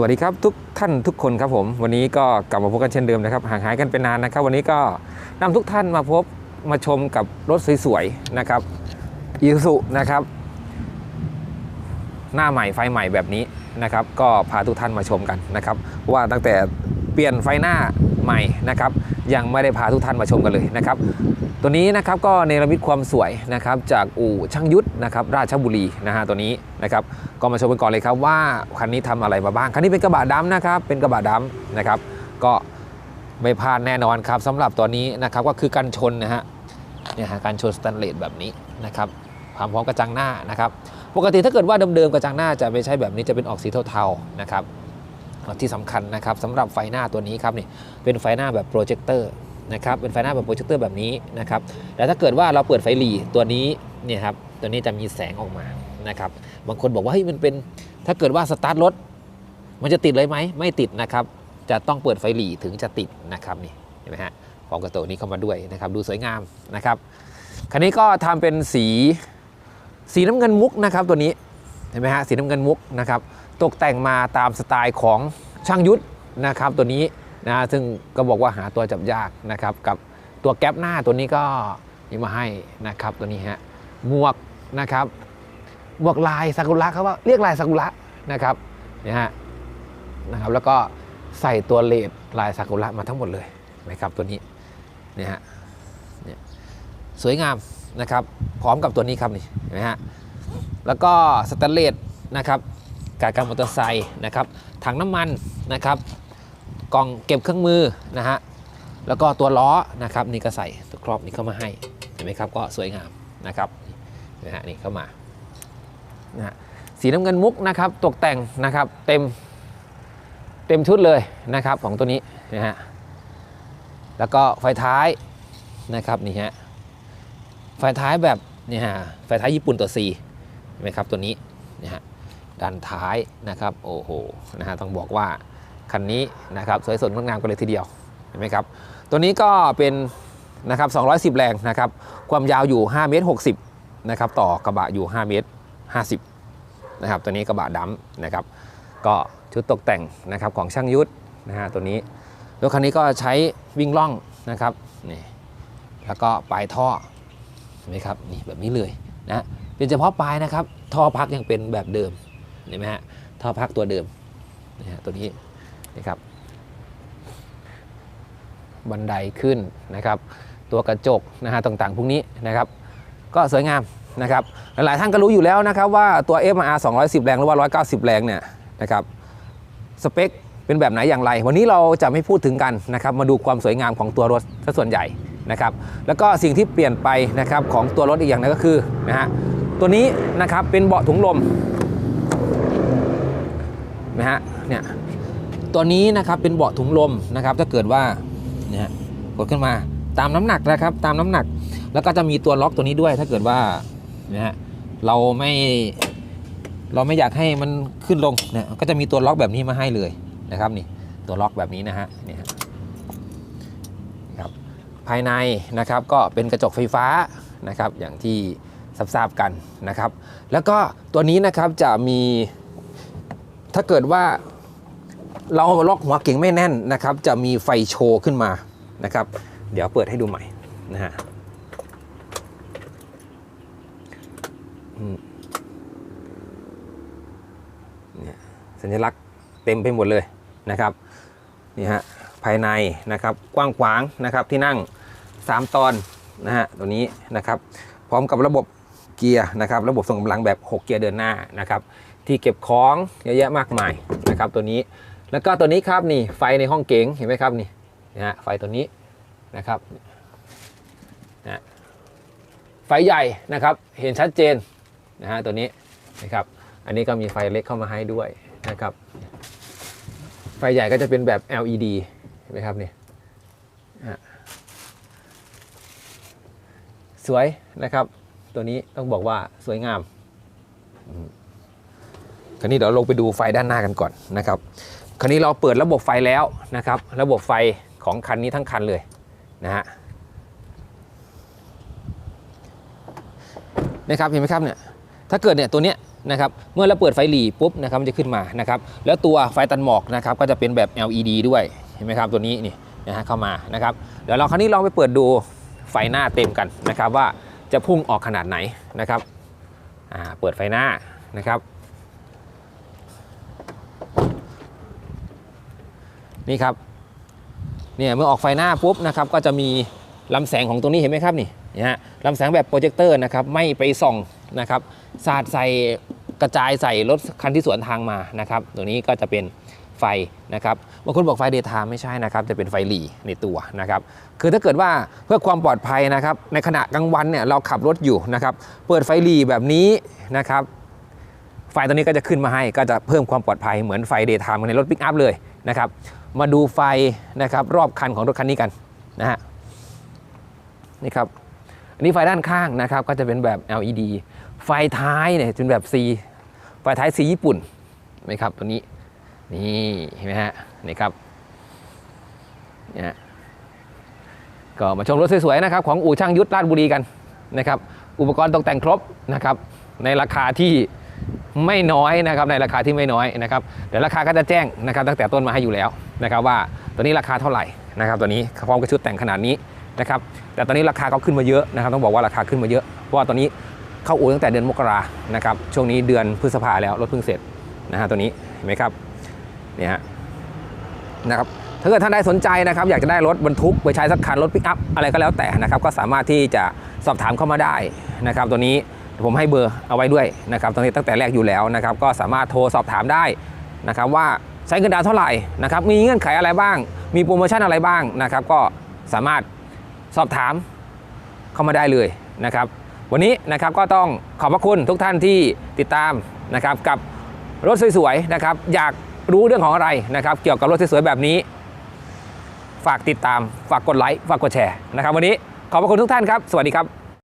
วัสดีครับทุกท่านทุกคนครับผม วันนี้ก็กลับมาพบกันเช่นเดิมนะครับห่างหายกันเป็นนานนะครับ วันนี้ก็นำทุกท่านมาพบมาชมกับรถสวยๆนะครับอีสุนะครับ หน้าใหม่ไฟใหม่แบบนี้นะครับ ก็พาทุกท่านมาชมกันนะครับ ว่าตั้งแต่เปลี่ยนไฟหน้า ใหม่นะครับยังไม่ได้พาทุกท่านมาชมกันเลยนะครับตัวนี้นะครับก็เนรมิตความสวยนะครับจากอู่ช่างยุทธนะครับราชบุรีนะฮะตัวนี้นะครับก็มาชมกันก่อนเลยครับว่าคันนี้ทำอะไรมาบ้างคันนี้เป็นกระบะดำนะครับเป็นกระบะดำนะครับก็ไม่พลาดแน่นอนครับสำหรับตัวนี้นะครับก็คือกันชนนะฮะเนี่ยฮะการชนสแตนเลสแบบนี้นะครับความพร้อมกระจังหน้านะครับปกติถ้าเกิดว่าเดิมๆกระจังหน้าจะไม่ใช่แบบนี้จะเป็นออกสีเทาๆนะครับ ที่สำคัญนะครับสำหรับไฟหน้าตัวนี้ครับนี่เป็นไฟหน้าแบบโปรเจคเตอร์นะครับเป็นไฟหน้าแบบโปรเจคเตอร์แบบนี้นะครับแต่ถ้าเกิดว่าเราเปิดไฟหลีตัวนี้เนี่ยครับตัวนี้จะมีแสงออกมานะครับบางคนบอกว่าเฮ้ยมันเป็นถ้าเกิดว่าสตาร์ทรถมันจะติดเลยไหมไม่ติดนะครับจะต้องเปิดไฟหลีถึงจะติดนะครับนี่เห็นไหมฮะพร้อมกับตัวนี้เข้ามาด้วยนะครับดูสวยงามนะครับคันนี้ก็ทำเป็นสีสีน้ำเงินมุกนะครับตัวนี้เห็นไหมฮะสีน้ำเงินมุกนะครับ ตกแต่งมาตามสไตล์ของช่างยุทธนะครับตัวนี้นะซึ่งก็บอกว่าหาตัวจับยากนะครับกับตัวแก๊ปหน้าตัวนี้ก็มีมาให้นะครับตัวนี้ฮะหมวกนะครับหมวกลายซากุระเขาว่าเรียกลายซากุระนะครับนี่ฮะนะครับแล้วก็ใส่ตัวเลดลายซากุระมาทั้งหมดเลยนะครับตัวนี้เนี่ยฮะเนี่ยสวยงามนะครับพร้อมกับตัวนี้ครับนี่นไหมฮะแล้วก็สแตนเลสนะครับ กากรมอเตอร์ไซค์นะครับถังน้ำมันนะครับกล่องเก็บเครื่องมือนะฮะแล้วก็ตัวล้อนะครับนี่ก็ใส่ตัวครอบนี้เข้ามาให้เห็นไหมครับก็สวยงามนะครับนะฮะนี่เข้ามานะฮะสีน้ำเงินมุกนะครับตกแต่งนะครับเต็มเต็มชุดเลยนะครับของตัวนี้นะฮะแล้วก็ไฟท้ายนะครับนี่ฮะไฟท้ายแบบนี่ฮะไฟท้ายญี่ปุ่นตัว C เห็นไหมครับตัวนี้นะฮะ ด้านท้ายนะครับโอ้โหนะฮะต้องบอกว่าคันนี้นะครับสวยสดงดงามกันเลยทีเดียวเห็นไหมครับตัวนี้ก็เป็นนะครับ210 แรงนะครับความยาวอยู่5เมตร60นะครับต่อกระบะอยู่5เมตร50นะครับตัวนี้กระบะดำนะครับก็ชุดตกแต่งนะครับของช่างยุทธนะฮะตัวนี้รถคันนี้ก็ใช้วิ่งล่องนะครับนี่แล้วก็ปลายท่อเห็นไหมครับนี่แบบนี้เลยนะเป็นเฉพาะปลายนะครับท่อพักยังเป็นแบบเดิม เห็นไหมฮะท่อพักตัวเดิมนะฮะตัวนี้นะครับบันไดขึ้นนะครับ ตัวกระจกนะฮะต่างๆ พวกนี้นะครับ ก็สวยงามนะครับ หลายๆท่านก็รู้อยู่แล้วนะครับว่าตัว FR 210 แรงหรือว่า 190 แรงเนี่ยนะครับสเปคเป็นแบบไหนอย่างไร วันนี้เราจะไม่พูดถึงกันนะครับ มาดูความสวยงามของตัวรถซะส่วนใหญ่นะครับ แล้วก็สิ่งที่เปลี่ยนไปนะครับของตัวรถอีกอย่างหนึงก็คือนะฮะตัวนี้นะครับเป็นเบาะถุงลม นะฮะเนี่ยตัวนี้นะครับเป็นเบาะถุงลมนะครับ ถ้าเกิดว่าเนี่ยกดขึ้นมาตามน้ำหนักนะครับ ตามน้ำหนัก แล้วก็จะมีตัวล็อกตัวนี้ด้วย ถ้าเกิดว่าเนะฮะเราไม่เราไม่อยากให้มันขึ้นลงเนี่ยก็จะมีตัวล็อกแบบนี้มาให้เลยนะครับนี่ตัวล็อกแบบนี้นะฮะนี่ฮะครับภายในนะครับก็เป็นกระจกไฟฟ้านะครับอย่างที่ทราบกันนะครับ แล้วก็ตัวนี้นะครับจะมี ถ้าเกิดว่าเราล็อกหัวเก่งไม่แน่นนะครับ จะมีไฟโชว์ขึ้นมานะครับ เดี๋ยวเปิดให้ดูใหม่นะฮะเนี่ยสัญลักษณ์เต็มไปหมดเลยนะครับนี่ฮะภายในนะครับกว้างขวางนะครับที่นั่ง 3 ตอนนะฮะตัวนี้นะครับ พร้อมกับระบบเกียร์นะครับ ระบบส่งกำลังแบบ 6 เกียร์เดินหน้านะครับ ที่เก็บของเยอะแยะมากมายนะครับตัวนี้ แล้วก็ตัวนี้ครับนี่ไฟในห้องเก๋งเห็นไหมครับนี่นะฮะไฟตัวนี้นะครับนะไฟใหญ่นะครับเห็นชัดเจนนะฮะตัวนี้นะครับอันนี้ก็มีไฟเล็กเข้ามาให้ด้วยนะครับไฟใหญ่ก็จะเป็นแบบ LED เห็นไหมครับนี่ฮะสวยนะครับ ตัวนี้ต้องบอกว่าสวยงาม คราวนี้เดี๋ยวลงไปดูไฟด้านหน้ากันก่อนนะครับคราวนี้เราเปิดระบบไฟแล้วนะครับ ระบบไฟของคันนี้ทั้งคันเลยนะฮะนะครับเห็นไหมครับเนี่ยถ้าเกิดเนี่ยตัวเนี้ยนะครับเมื่อเราเปิดไฟหลีปุ๊บนะครับมันจะขึ้นมานะครับแล้วตัวไฟตัดหมอกนะครับก็จะเป็นแบบ LED ด้วยเห็นไหมครับตัวนี้นี่นะฮะเข้ามานะครับเดี๋ยวเราคราวนี้ลองไปเปิดดูไฟหน้าเต็มกันนะครับว่าจะพุ่งออกขนาดไหนนะครับเปิดไฟหน้านะครับ นี่ครับเนี่ยเมื่อออกไฟหน้าปุ๊บนะครับก็จะมีลำแสงของตรงนี้เห็นไหมครับนี่นะฮะลำแสงแบบโปรเจคเตอร์นะครับไม่ไปส่องนะครับสาดใส่กระจายใส่รถคันที่สวนทางมานะครับตัวนี้ก็จะเป็นไฟนะครับบางคนบอกไฟเดย์ไทม์ไม่ใช่นะครับจะเป็นไฟหลีในตัวนะครับคือถ้าเกิดว่าเพื่อความปลอดภัยนะครับในขณะกลางวันเนี่ยเราขับรถอยู่นะครับเปิดไฟหลีแบบนี้นะครับไฟตัวนี้ก็จะขึ้นมาให้ก็จะเพิ่มความปลอดภัยเหมือนไฟเดย์ไทม์ในรถปิกอัพเลยนะครับ มาดูไฟนะครับรอบคันของรถคันนี้กันนะฮะนี่ครับอันนี้ไฟด้านข้างนะครับก็จะเป็นแบบ LED ไฟท้ายเนี่ยจะเป็นแบบ C ไฟท้ายสีญี่ปุ่นไหมครับตัวนี้นี่เห็นไหมฮะนี่ครับเนี่ยก็มาชมรถสวยๆนะครับของอู่ช่างยุทธราชบุรีกันนะครับอุปกรณ์ตกแต่งครบนะครับในราคาที่ ไม่น้อยนะครับในราคาที่ไม่น้อยนะครับเดี๋ยวราคาก็จะแจ้งนะครับตั้งแต่ต้นมาให้อยู่แล้วนะครับว่าตัวนี้ราคาเท่าไหร่นะครับตัวนี้พร้อมกับชุดแต่งขนาดนี้นะครับแต่ตอนนี้ราคาเขาขึ้นมาเยอะนะครับต้องบอกว่าราคาขึ้นมาเยอะเพราะว่าตอนนี้เข้าอู่ตั้งแต่เดือนมกรานะครับช่วงนี้เดือนพฤษภาแล้วรถเพิ่งเสร็จนะฮะตัวนี้เห็นไหมครับเนี่ยฮะนะครับถ้าเกิดท่านใดสนใจนะครับอยากจะได้รถบรรทุกไปใช้สักคันรถปิกอัพอะไรก็แล้วแต่นะครับก็สามารถที่จะสอบถามเข้ามาได้นะครับตัวนี้ ผมให้เบอร์เอาไว้ด้วยนะครับตอนนี้ตั้งแต่แรกอยู่แล้วนะครับ ก็สามารถโทรสอบถามได้นะครับ ว่าใช้เงินดาวเท่าไหร่นะครับ มีเงื่อนไขอะไรบ้าง มีโปรโมชั่นอะไรบ้างนะครับ ก็สามารถสอบถามเข้ามาได้เลยนะครับ วันนี้นะครับก็ต้องขอบพระคุณทุกท่านที่ติดตามนะครับ กับรถสวยๆนะครับ อยากรู้เรื่องของอะไรนะครับ เกี่ยวกับรถสวยๆแบบนี้ ฝากติดตาม ฝากกดไลค์ฝากกดแชร์นะครับ วันนี้ขอบพระคุณทุกท่านครับ สวัสดีครับ